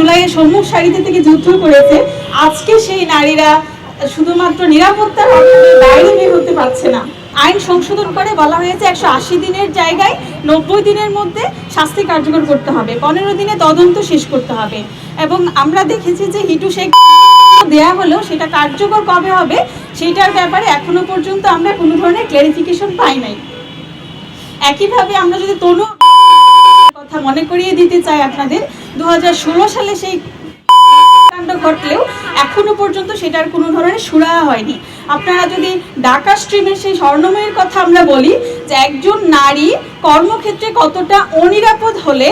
জুলাইয়ে সম্মুখ সারিতে থেকে যুদ্ধ করেছে। আজকে সেই নারীরা শুধুমাত্র নিরাপত্তার অভাবে বাইরে বের হতে পারছে না। আইন সংশোধন করে বলা হয়েছে একশো আশি দিনের জায়গায় নব্বই দিনের মধ্যে শাস্তি কার্যকর করতে হবে। পনেরো দিনে তদন্ত শেষ করতে হবে। এবং আমরা দেখেছি যে হিটু শেখ দেয়া হলেও সেটা কার্যকর কবে হবে সেটার ব্যাপারে এখনও পর্যন্ত আমরা কোনো ধরনের ক্লারিফিকেশন পাই নাই। একইভাবে আমরা যদি তনু কথা মনে করিয়ে দিতে চাই আপনাদের। দু হাজার ষোলো সালে সেই কাণ্ড ঘটলেও এখনও পর্যন্ত সেটার কোনো ধরনের সুরাহা হয়নি। আপনারা যদি ঢাকা স্ট্রিমের সেই স্বর্ণময়ের কথা আমরা বলি, যে একজন নারী কর্মক্ষেত্রে কতটা অনিরাপদ হলে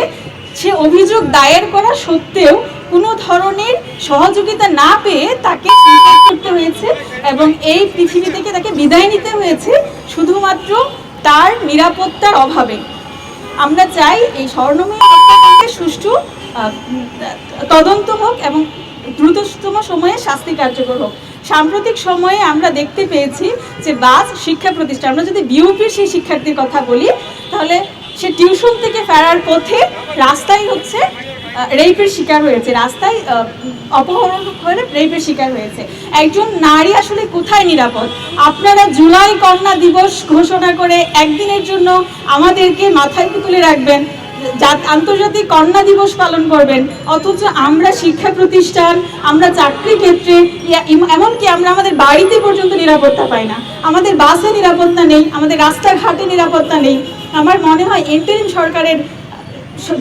সে অভিযোগ দায়ের করা সত্ত্বেও কোনো ধরনের সহযোগিতা না পেয়ে তাকে করতে হয়েছে এবং এই পৃথিবী থেকে তাকে বিদায় নিতে হয়েছে, শুধুমাত্র তার নিরাপত্তার অভাবে। আমরা চাই এই স্বর্ণময় সুষ্ঠু তদন্ত হোক এবং দ্রুততম সময়ে শাস্তি কার্যকর হোক। সাম্প্রতিক সময়ে আমরা দেখতে পেয়েছি যে বাস শিক্ষা প্রতিষ্ঠান, আমরা যদি বিউপির সেই শিক্ষার্থীর কথা বলি, তাহলে সে টিউশন থেকে ফেরার পথে রাস্তাই হচ্ছে রেপের শিকার হয়েছে। রাস্তায় অপহরণ করে রেপের শিকার হয়েছে। একজন নারী আসলে কোথায় নিরাপদ? আপনারা জুলাই কন্যা দিবস ঘোষণা করে একদিনের জন্য আমাদেরকে মাথায় তুলে রাখবেন আন্তর্জাতিক কন্যা দিবস পালন করবেন, অথচ আমরা শিক্ষা প্রতিষ্ঠান, আমরা চাকরি ক্ষেত্রে এমনকি আমরা আমাদের বাড়িতে পর্যন্ত নিরাপত্তা পাই না। আমাদের বাসে নিরাপত্তা নেই, আমাদের রাস্তাঘাটে নিরাপত্তা নেই। আমার মনে হয় ইন্টারিম সরকারের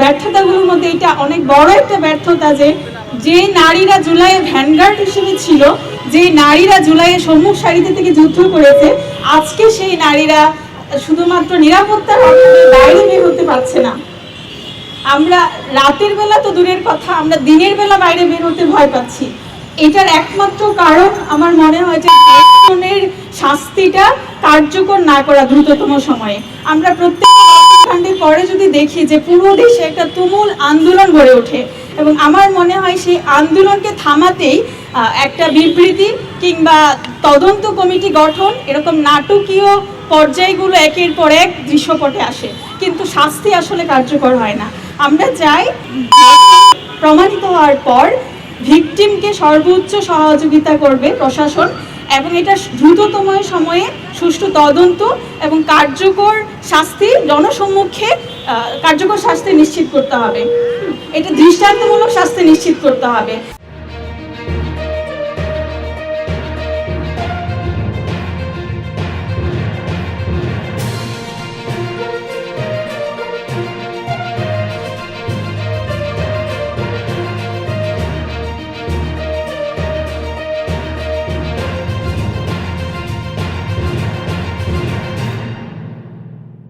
ব্যর্থতাগুলোর মধ্যে এটা অনেক বড় একটা ব্যর্থতা যে যে নারীরা জুলাইয়ে ভ্যানগার্ড হিসেবে ছিল, যে নারীরা জুলাইয়ে সম্মুখ সারিতে থেকে যুদ্ধ করেছে, আজকে সেই নারীরা শুধুমাত্র নিরাপত্তার বাইরে বের হতে পারছে না। আমরা রাতের বেলা তো দূরের কথা, আমরা দিনের বেলা বাইরে বের হতে ভয় পাচ্ছি। এটার একমাত্র কারণ আমার মনে হয় যে শাস্তিটা কার্যকর না করা দ্রুততম সময়ে। আমরা প্রত্যেক দেখি যে পুরো দেশে একটা তুমুল আন্দোলন গড়ে ওঠে। এবং আমার মনে হয় সেই আন্দোলনকে থামাতেই একটা বিবৃতি কিংবা তদন্ত কমিটি গঠন এরকম নাটকীয় পর্যায়গুলো একের পর এক দৃশ্যপটে আসে। কিন্তু শাস্তি আসলে কার্যকর হয় না। আমরা চাই প্রমাণিত হওয়ার পর ভিকটিমকে সর্বোচ্চ সহযোগিতা করবে প্রশাসন। এবং এটা দ্রুততম সময়ে সুষ্ঠু তদন্ত এবং কার্যকর শাস্তি, জনসম্মুখে কার্যকর শাস্তি নিশ্চিত করতে হবে। এটা দৃষ্টান্তমূলক শাস্তি নিশ্চিত করতে হবে।